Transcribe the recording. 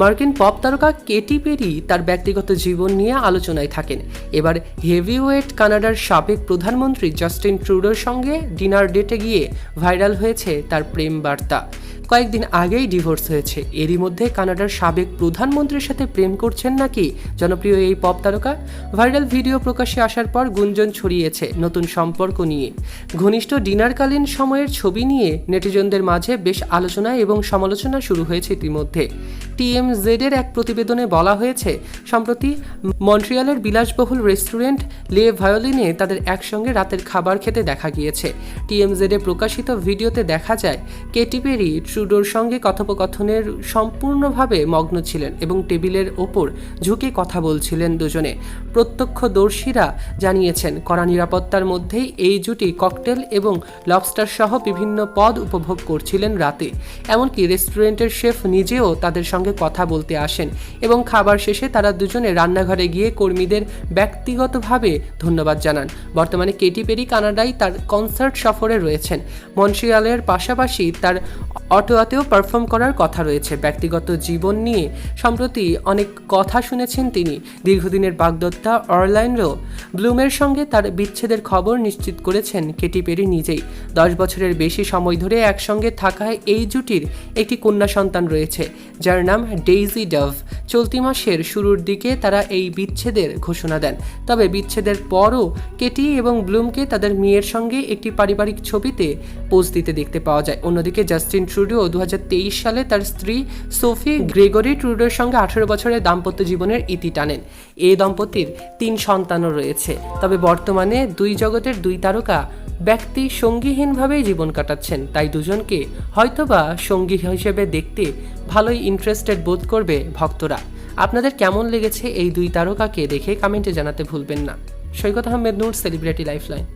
মার্কিন পপ তারকা Katie peri তার ব্যক্তিগত জীবন নিয়ে আলোচনায় থাকেন। এবার হেভিওয়েট কানাডার সাবেক প্রধানমন্ত্রী জাস্টিন ট্রুডোর সঙ্গে ডিনার ডেটে গিয়ে ভাইরাল হয়েছে তার প্রেম বার্তা কয়েকদিন আগেই ডিভোর্স হয়েছে। এরই মধ্যে কানাডার সাবেক প্রধানমন্ত্রীর সাথে প্রেম করছেন নাকি জনপ্রিয় এই পপ তারকা? ভাইরাল ভিডিও প্রকাশ্যে আসার পর গুঞ্জন ছড়িয়েছে নতুন সম্পর্ক নিয়ে। ঘনিষ্ঠ ডিনারকালীন সময়ের ছবি নিয়ে নেটিজনদের মাঝে বেশ আলোচনা এবং সমালোচনা শুরু হয়েছে ইতিমধ্যে। টিএমজেড এর এক প্রতিবেদনে বলা হয়েছে, সম্প্রতি মন্ট্রিয়ালের বিলাসবহুল রেস্টুরেন্ট লে ভায়োলিনে তাদের একসঙ্গে রাতের খাবার খেতে দেখা গিয়েছে। টিএমজেড এ প্রকাশিত ভিডিওতে দেখা যায়, কেটি পেরি ট্রুডোর সঙ্গে কথোপকথনের সম্পূর্ণভাবে মগ্ন ছিলেন এবং টেবিলের ওপর ঝুঁকে কথা বলছিলেন দুজনে। প্রত্যক্ষদর্শীরা জানিয়েছেন, কড়া নিরাপত্তার মধ্যেই এই জুটি ককটেল এবং লবস্টার সহ বিভিন্ন পদ উপভোগ করছিলেন রাতে। এমনকি রেস্টুরেন্টের শেফ নিজেও তাদের সঙ্গে কথা বলতে আসেন এবং খাবার শেষে তারা দুজনে রান্নাঘরে গিয়ে কর্মীদের ব্যক্তিগতভাবে ধন্যবাদ জানান। বর্তমানে কেটি পেরি কানাডায় তার কনসার্ট সফরে রয়েছেন। মন্ট্রিয়ালের পাশাপাশি তার অটোয়াতেও পারফর্ম করার কথা রয়েছে। ব্যক্তিগত জীবন নিয়ে সম্প্রতি অনেক কথা শুনেছেন তিনি। দীর্ঘদিনের বাগদত্তা অরল্যান্ডো ব্লুমের সঙ্গে তার বিচ্ছেদের খবর নিশ্চিত করেছেন কেটি পেরি নিজেই। দশ বছরের বেশি সময় ধরে একসঙ্গে থাকায় এই জুটির একটি কন্যা সন্তান রয়েছে, যার নাম ডেইজি ডাভ। চলতি মাসের শুরুর দিকে তারা এই বিচ্ছেদের ঘোষণা দেন। তবে বিচ্ছেদের পরও কেটি এবং ব্লুমকে তাদের মেয়ের সঙ্গে একটি পারিবারিক ছবিতে পোজ দিতে দেখতে পাওয়া যায়। অন্যদিকে জাস্টিন ট্রুডো দু হাজার তেইশ সালে তার স্ত্রী সোফি গ্রেগরি ট্রুডোর সঙ্গে আঠেরো বছরের দাম্পত্য জীবনের ইতি টানেন। এই দম্পতির তিন সন্তানও রয়েছে। তবে বর্তমানে দুই জগতের দুই তারকা ব্যক্তি সঙ্গীহীনভাবেই জীবন কাটাচ্ছেন, তাই দুজনকে হয়তোবা সঙ্গী হিসেবে দেখতে ভালোই ইন্টারেস্টেড বোধ করবে ভক্তরা। আপনাদের কেমন লেগেছে এই দুই তারকাকে দেখে কমেন্টে জানাতে ভুলবেন না। Saikat Ahmed Noor celebrity lifeline